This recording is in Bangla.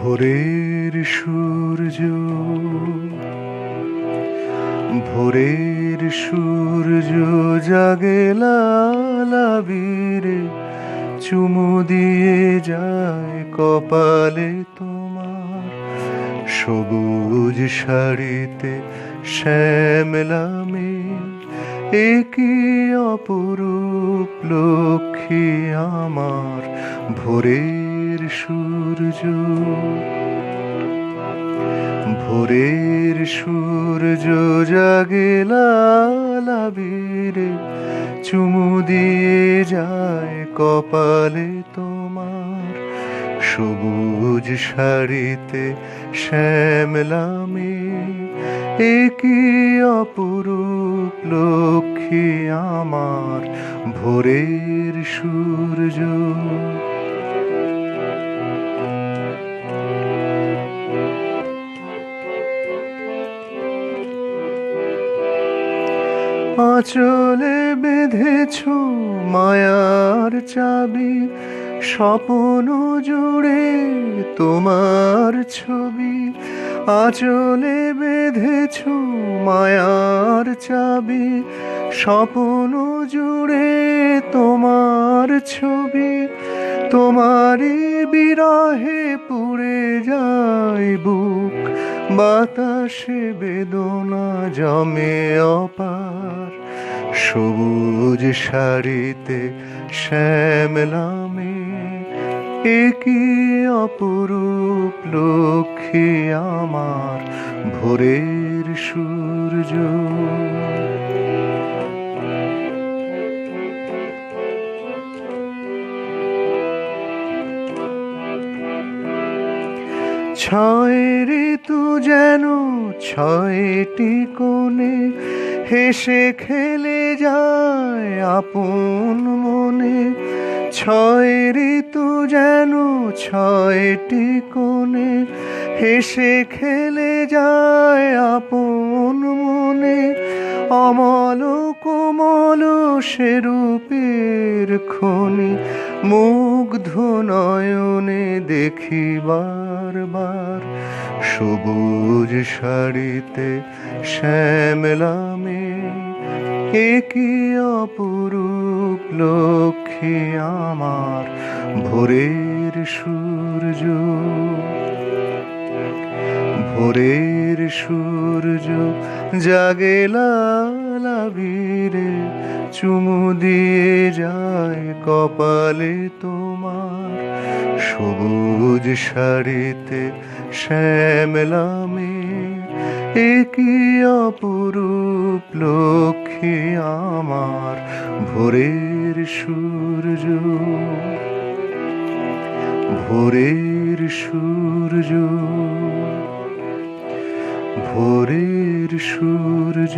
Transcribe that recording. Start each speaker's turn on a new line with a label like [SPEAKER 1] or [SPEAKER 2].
[SPEAKER 1] ভোরের সূর্য ভোরের সূর্য জাগে লালাবীরে চুমু দিয়ে যায় কপালে তোমার সবুজ শাড়িতে শ্যামলামে একই অপরূপ লক্ষ্মী আমার ভোরের সূর্য, ভোরের সূর্য জাগে লালাবীরে চুমু দিয়ে যায় কপালে তোমার সবুজ শাড়িতে শ্যামলা শ্যামলামে একই অপরূপ লক্ষ্মী আমার ভোরের সূর্য। আঁচলে বেঁধেছ মায়ার চাবি, স্বপন জুড়ে তোমার ছবি। আঁচলে বেঁধেছ মায়ার চাবি, স্বপন জুড়ে তোমার ছবি। তোমারই বিরহে পুড়ে যায় বুক বাতাসে বেদনা জমে অপার সবুজ শাড়িতে শ্যামলামে একই অপরূপ লক্ষ্মী আমার ভোরের সূর্য? ছয় ঋতু যেন ছয়টি কোণে হেসে খেলে যায় আপন মনে। ছয় ঋতু যেন ছয়টি কোণে হেসে খেলে যায় আপন মনে। অমল কোমল সে রূপের খনি মুগ্ধ নয়নে দেখি বারবার সবুজ শাড়িতে শ্যামলামে একই অপরূপ লক্ষ্মী আমার ভোরের সূর্য? ভোরের সূর্য জাগে লালাবীরে চুমু দিয়ে যায় কপালে তোমার সবুজ শাড়িতে শ্যামলামে একই অপরূপ লক্ষ্মী আমার ভোরের সূর্য। ভোরের সূর্য। ভোরের সূর্য।